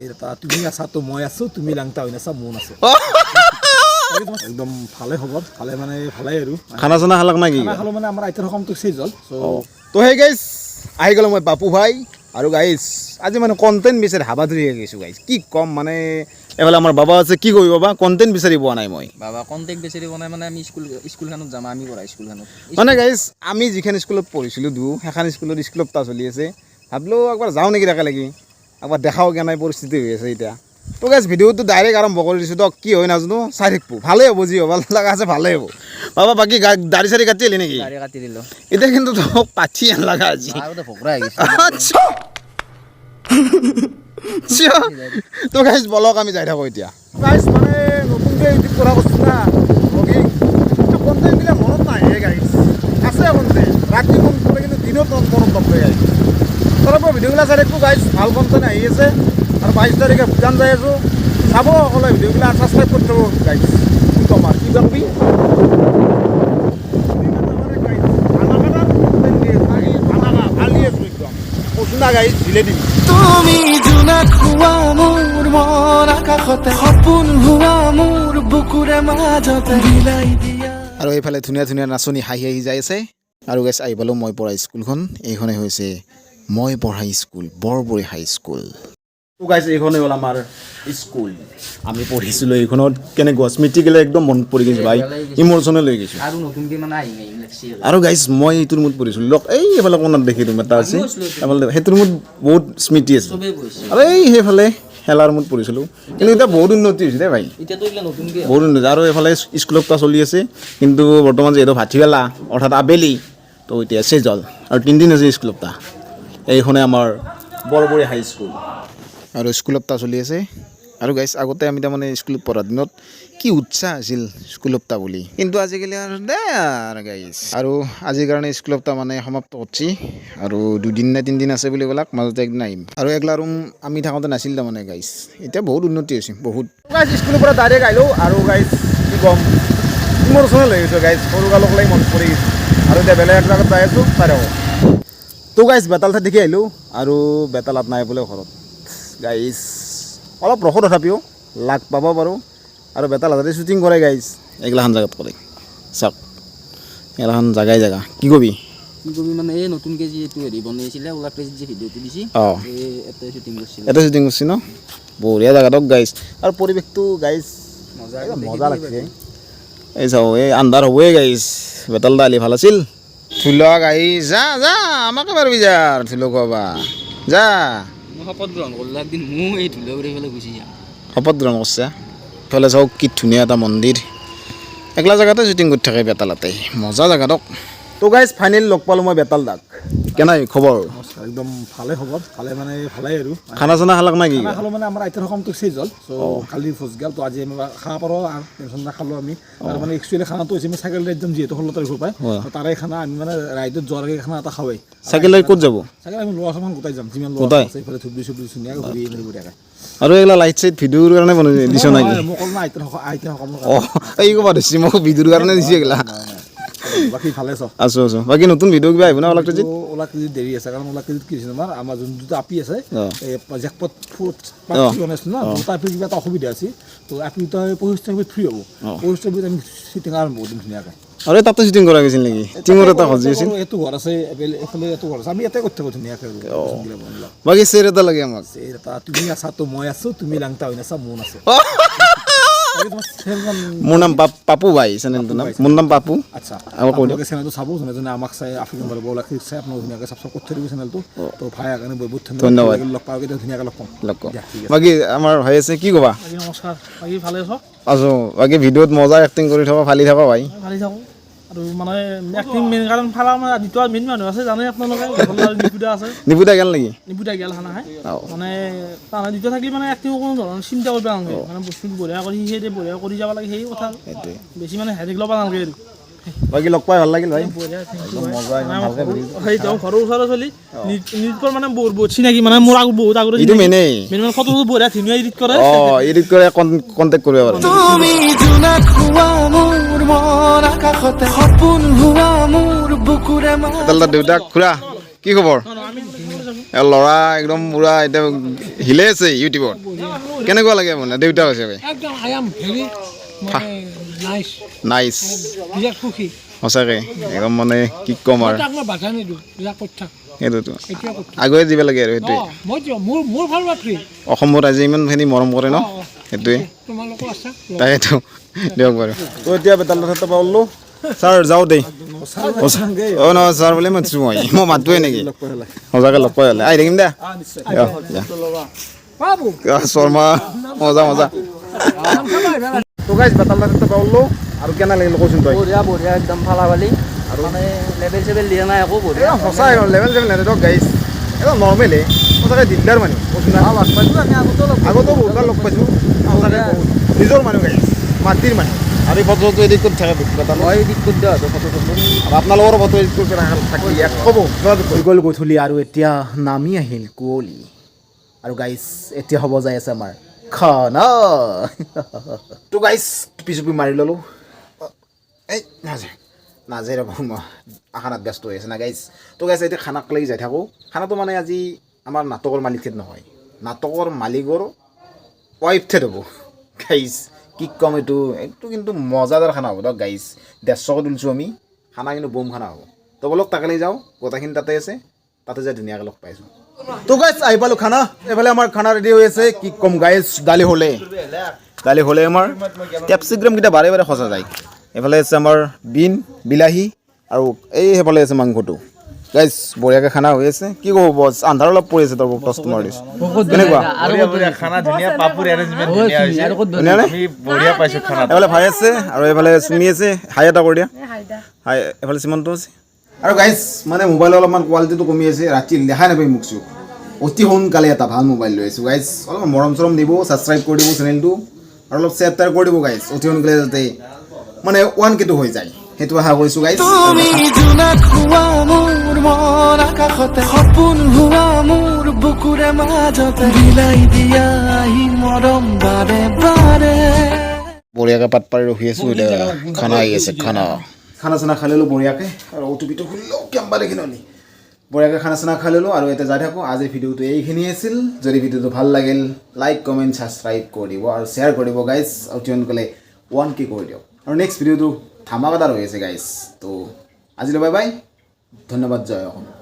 এটা তুমি আছা তো মই আছো তুমি লাংটা হৈ নাছা মন আছো। একদম ভালে খবৰ ভালে মানে ভালে আৰু। খানা চানা খালাক না কি? খালো মানে আমাৰ আইতাৰ সকামটো চেজ হ'ল তো সেই গাইজ আহি গ'লো মই বাপু ভাই আৰু গাইজ আজি মানে কণ্টেণ্ট বিচাৰি হাবা ধৰি গৈছোঁ গাইজ কি ক'ম মানে এফালে আমাৰ বাবা আছে কি কৰিব বা? কণ্টেণ্ট বিচাৰি পোৱা নাই মই। বাবা কণ্টেক্ট বিচাৰি বনাই মানে আমি স্কুল স্কুলখনত যাম আমি পঢ়া স্কুলখনত মানে গাইজ আমি যিখন স্কুলত পঢ়িছিলোঁ দু সেইখন স্কুলত স্কুলত চলি আছে। ভাবিলোঁ একবাৰ যাওঁ নেকি তাকে লাগি। একবাৰ দেখাও কে নাই পৰিস্থিতি হৈ আছে এতিয়া তো গাইজ ভিডিঅ'টো ডাইৰেক্ট আৰম্ভ কৰি দিছোঁ তো কি হয় নাজানো চাই থাকিব। ভালেই হ'ব যি হ'ব লগা আছে ভালেই হ'ব। বাবা বাকী গা- দাড়ি চাড়ি কাটি আহিলি নেকি? কাটি দিলোঁ। এতিয়া কিন্তু তোক পাঠি আন লগা আজি গৈছে। আচ্ছা তো গাইজ বলক আমি যাই থাকোঁ এতিয়া। গাইজ মানে নতুনকৈ ইউটিউব কৰা বস্তু না ব্লগিং কণ্টেণ্টবিলাক মনত নাহে গাইজ আছে কণ্টেণ্ট ৰাতি মন পৰে কিন্তু দিনত মন মনত নপৰে গাইজ ভিডিঅ'বিলাক চাই থাকোঁ গাইজ ভালো কণ্টেণ্ট আহি আছে। আৰু বাইছ তাৰিখে ভূটান যাই আছোঁ। চাব অকলে ভিডিঅ'বিলাক ছাবস্ক্ৰাইব কৰি থ'ব গাইজ কি ক'ম আৰু কি তুমি জোনাক হোৱা মোৰ মন আকাশতে সপোন হোৱা মোৰ বুকুৰে মাজতে বিলাই দিয়া। আৰু এইফালে ধুনীয়া ধুনীয়া নাচনি হাঁহি হাঁহি যাই আছে। আৰু গেছ আহি পালোঁ মই পঢ়া স্কুলখন। এইখনেই হৈছে মই পঢ়া স্কুল বৰবৰী হাই স্কুল। তো গাইছ এইখনেই হ'ল আমাৰ স্কুল। আমি পঢ়িছিলোঁ এইখনত। কেনেকুৱা? স্মৃতিগিলা একদম মনত পৰি গৈছে ভাই। ইমোশ্যনেল হৈ গৈছোঁ। আৰু নতুনকৈ মানে আৰু। গাইছ মই এইটো ৰুমত পঢ়িছিলোঁ লগ এই এইফালে কোণত দেখি ৰুম এটা আছে। এইফালে সেইটো ৰুমত বহুত স্মৃতি আছে আৰু এই সেইফালে খেলা ৰুমত পঢ়িছিলোঁ কিন্তু এতিয়া বহুত উন্নতি হৈছে দেই ভাই। বহুত উন্নতি আৰু এইফালে স্কুলত তা চলি আছে। কিন্তু বৰ্তমান যিহেতু ভাটিবেলা অৰ্থাৎ আবেলি তো এতিয়া চেজ হ'ল। আৰু তিনিদিন আছে স্কুলত এইখনে আমাৰ বৰবৰী হাই স্কুল। আৰু স্কুলত তা চলি আছে। আৰু গাইছ আগতে আমি তাৰমানে স্কুলত পঢ়া দিনত কি উৎসাহ আছিল স্কুলত তা বুলি। কিন্তু আজিকালি আৰু দে আৰু গাইছ আৰু আজিৰ কাৰণে স্কুলত তা মানে সমাপ্ত কৰিছে আৰু দুদিন নে তিনিদিন আছে বুলি ক'লাক মাজতে একদিন আহিম আৰু এগলা ৰুম আমি থাকোঁতে নাছিল তাৰমানে গাইছ এতিয়া বহুত উন্নতি হৈছে বহুত। গাইছ স্কুলৰ পৰা ডাইৰেক্ট আহিলোঁ। আৰু গাইছ কি ক'ম? ইমোশ্যনেল হৈ গৈছে গাইছ সৰু কালক লাগি মনত পৰি গৈছে। আৰু এতিয়া বেলেগ এক জেগাত যাই আছোঁ চাই তো গাইছ বেতালঠাত দেখি আহিলোঁ আৰু বেতালাত নাই বোলে ঘৰত। গাইছ অলপ ৰখো তথাপিও লাগ পাব পাৰোঁ। আৰু বেতালাতে শ্বুটিং কৰে গাইছ এইগিলাখান জেগাত কৰে। চাওক এইগিলাখান জেগাই জেগা। কি কবি? কি কবি মানে এই নতুনকৈ যি এইটো হেৰি বনাইছিলে ওলা ক্ৰেজিত যে ভিডিঅ'টো দিছে। অঁ। এই শ্বুটিং কৰিছিলে। ইয়াতে শ্বুটিং কৰিছে ন? বঢ়িয়া জেগাটোক গাইছ আৰু পৰিৱেশটো গাইছ মজা মজা লাগছে। এই চাওঁ এই আন্ধাৰ হ'বই গাইছ বেতাল দালি ভালো আছিল। থুলক আহি যা যা আমাকে পাৰবি যা থুলক বাবা যা। মই শপত গ্ৰহণ কৰিলোঁ একদিন মোৰ এই ধুলে উৰি পেলাই গুচি যাম। শপত গ্ৰহণ কৰিছে। ইফালে চাওক কি ধুনীয়া এটা মন্দিৰ। একলা জেগাতে শ্বুটিং কৰি থাকে বেতালাতে মজা জেগাটোক তো। গাইজ ফাইনেল লগ পালোঁ মই বেতাল দাক। কেনাই খবৰ? একদম ভালে খবৰ ভালে মানে ভালে আৰু। খানা চানা খালাক না কি? খালো মানে আমাৰ আইতাৰ সকামটো চেজ হ'ল চ' কালি ভোজ গেল তো আজি আমি খানা পাৰোঁ টেনশ্যন নাখালোঁ আমি। আৰু মানে একচুৱেলি খানাটো হৈছে আমি চাইকেল একদম যিহেতু ষোল্ল তাৰিখৰ। তো তাৰে খানা আমি মানে ৰাইডত যোৱাৰ আগে খানা এটা খাওঁৱেই। চাইকেল লৈ ক'ত যাব? চাইকেল আমি ল'ৰা ছোৱালীখন গোটাই যাম যিমান ল'ৰা আছে এইফালে ধুবুৰী চুবুৰী ধুনীয়াকৈ ঘূৰি মেলি বঢ়িয়াকৈ। আৰু এইগিলা লাইট চাইট ভিডিঅ'ৰ কাৰণে বনাই দিছ নেকি ক'লো না আইতাৰ সকা- আইতাৰ অঁ এই ক'বা দিছি মোক ভিডিঅ'ৰ কাৰণে দিছে এইগিলা। বাকী ভালে চ আছোঁ আছোঁ। বাকী নতুন ভিডিঅ' কিবা আহিব না অলপ কিন্তু ওলা কেজিত দেৰি আছে কাৰণ ওলা কেজিত কি হৈছে তোমাৰ আমাৰ যোন দুটা আপি আছে জেকপট। বনাইছিলোঁ না দুটা আপি কিবা এটা অসুবিধা আছিল তো আপি দুটা পঁচিছ তাৰিখত ফ্ৰী হ'ব। পঁচিছ তাৰিখত আমি শ্বুটিং আৰম্ভ কৰিম ধুনীয়াকৈ। আৰু তাতে শ্বুটিং কৰা গৈছিল নেকি? টিঙৰ এটা সজি আছিল এইটো ঘৰ আছে এইফালে- এইটো ঘৰ আছে আমি ইয়াতে কৰি থাকোঁ ধুনীয়াকৈ। বাকী চেৰ এটা লাগে আমাক? এটা তুমি আছা তো মই আছোঁ তুমি লাংটা হৈ নাছা মন আছে। মোৰ নাম পাপ- পাপু ভাই চেনেলটোৰ নাম। মোৰ নাম পাপু। আচ্ছা আকৌ কৈ দিয়ক। চেনেলটো চাব যোনে যোনে আমাক চাই আফ্ৰিকান বাৰু বলা চাই আপোনালোকে ধুনীয়াকৈ ছাবস্ক্ৰাইব কৰি দিব চেনেলটো। তো ভাই কাৰণে বহুত ধন্যবাদ। লগ পাওঁ কেতিয়া ধুনীয়াকৈ লগ পাম। লগ আছে। বাকী আমাৰ ভাই আছে কি ক'বা? নমস্কাৰ। বাকী ভালে আছ? আছোঁ। বাকী ভিডিঅ'ত মজা এক্টিং কৰি থকা ফালি থাকা ভাই? ভালে থাকোঁ। আৰু মানে এক্টিং মেইন কাৰণ ফালা মানে দুটা মেইন মানুহ আছে জানে আপোনালোকে? নিপুদা আছে। নিপুদা গেল নেকি? নিপুদা গেল খানা খাই মানে তাহাঁতে দুটা থাকি মানে এক্টিং কোনো ধৰণৰ চিন্তা কৰিব নালাগে। মানে বস্তুটো বঢ়িয়া কৰি সেই বঢ়িয়া কৰি যাব লাগে সেই কথা। বেছি মানে হেৰিক ল'ব নালাগে আৰু। বাকী লগ পাই ভালো লাগিল ভাই। ঘৰৰ ওচৰৰ চলি মানে বহুত বহুত চিনাকি মানে মোৰ আগত বহুত আগতে এইটো মেইনেই মেইন মানে ফটো বঢ়িয়া ধুনীয়া এডিট কৰে। অঁ এডিট কৰি কণ্টেক্ট কৰিব পাৰে। তুমি জোনাক হোৱা মোৰ মন আকাশতে সপোন হোৱা মোৰ বুকুৰে মাজতে দেউতাক খুৰা কি খবৰ? ল'ৰা একদম পূৰা এতিয়া হিলে আছে ইউটিউবত। কেনেকুৱা লাগে মানে দেউতা হিচাপে নাইচ বিৰাট সুখী। সঁচাকৈ একদম মানে কি ক'ম আৰু। তাক মই বাধা নিদিওঁ বিৰাট কৰি থাক সেইটোতো আগুৱাই দিব লাগে আৰু সেইটোৱে। অসমত আজি ইমানখিনি মৰম কৰে ন? সেইটোৱে। তোমালোকো আছে? তাকেতো। দিয়ক বাৰু। তো এতিয়া বেতাল ক্ষেত্ৰৰ পৰা ওলো ছাৰ যাওঁ দেই। অঁ নহয় ছাৰ বুলি মাতিছোঁ মই। মই মাতোৱে নেকি? সঁচাকৈ লগ পাই হ'লে। আহি থাকিম দে শৰ্মা। মজা মজা। তো গাইজ বেতাল ক্ষেত্ৰৰ পৰা ওলো আৰু কেনে লাগিল কচোন তই? বঢ়িয়া বঢ়িয়া একদম ফালা ফালি আৰু? মানে লেবেল চেবেল দিয়া নাই একো বঢ়িয়া। সঁচাই লেভেল চেভেল নেদেখক গাইজ একদম নৰ্মেলি সঁচাকৈ দিগদাৰ মানুহ কৈছোঁ না। লগ পাইছোঁ আমি আগতো বহুতবাৰ লগ পাইছোঁ। সঁচাকৈ বহুত। নিজৰ মানুহ গাইজ মাটিৰ মানুহ। আৰু এই ফটোটো এডিট কৰি থাকে বেতাল। মই এডিট কৰি দিওঁ আৰু ফটো আৰু আপোনালোকৰ ফটো এডিট কৰি থাকি ক'ব হৈ গ'ল গধূলি আৰু এতিয়া নামি আহিল কুঁৱলী। আৰু গাইজ এতিয়া হ'ব যাই আছে আমাৰ। খানা। তো গাইজ টুপি চুপি মাৰি ল'লোঁ। এই নাযায় নাযায় ৰ'ব, মই খানাত ব্যস্ত হৈ আছে না গাইজ তো গাইজ এতিয়া খানাক লাগি যাই থাকোঁ। খানাটো মানে আজি আমাৰ নাটকৰ মালিকত নহয়। নাটকৰ মালিকৰ ৱাইফ ঠেট হ'ব গাইজ কি ক'ম এইটো? এইটো কিন্তু মজাদাৰ খানা হ'ব দিয়ক গাইজ ডেৰশকৈ তুলিছোঁ আমি। খানা কিন্তু বম খানা হ'ব। তো বলক, তাকে লৈ যাওঁ। গোটেইখিনি তাতে আছে। তাতে যাই ধুনীয়াকৈ লগ পাইছোঁ। তো গাইজ আহি পালোঁ খানা। এইফালে আমাৰ খানা ৰেডি হৈ আছে। কি ক'ম গাইজ দালি হ'লে। দালি হ'লে আমাৰ কেপচিগ্ৰামকেইটা বাৰে বাৰে সজা যায়। এইফালে আছে আমাৰ বিন বিলাহী আৰু এই সেইফালে আছে মাংসটো। গাইজ বঢ়িয়াকৈ খানা হৈ আছে। কি ক'ব বছ আন্ধাৰ অলপ পৰি আছে তোৰ কাষ্টমাৰ দিছ কেনেকুৱা? এইফালে ভাই আছে আৰু এইফালে চুমি আছে। হাই এটা কৰি দিয়া। হাই এইফালে সীমন্ত আছে। আৰু গাইজ মানে মোবাইলৰ অলপমান কোৱালিটিটো কমি আছে ৰাতি দেখাই নাপায় মোক চোক। অতি সোনকালে এটা ভালো মোবাইল লৈ আহিছোঁ গাইজ অলপমান মৰম চৰম দিব ছাবস্ক্ৰাইব কৰি দিব চেনেলটো আৰু অলপ শ্বেয়াৰ টাৰ কৰি দিব গাইজ অতি সোনকালে যাতে মানে ওৱান কেটো হৈ যায়। সেইটো আশা কৰিছোঁ গাইজ সপোন হোৱা মোৰ বুকুৰে মাজতে। বিলাই দিয়া মৰম বাৰে বাৰে। বঢ়িয়াকৈ পাত পাৰি ৰখি আছোঁ এতিয়া খানা আহি আছে খানা। খানা চানা খাই ল'লোঁ বঢ়িয়াকৈ। আৰু অ'টিপিটো খুলিলোঁ কেম্বা দেখি নলি বঢ়িয়াকৈ খানা চানা খাই ল'লোঁ আৰু এতিয়া যাই থাকোঁ। আজিৰ ভিডিঅ'টো এইখিনি আছিল। যদি ভিডিঅ'টো ভালো লাগিল লাইক কমেণ্ট ছাবস্ক্ৰাইব কৰি দিব আৰু শ্বেয়াৰ কৰিব গাইজ আৰু অতি সোনকালে ওৱান কে কৰি দিয়ক। আৰু নেক্সট ভিডিঅ'টো ধামাকাদাৰ হৈ আছে গাইজ তো আজিলৈ বাই বাই ধন্যবাদ, জয় অসম।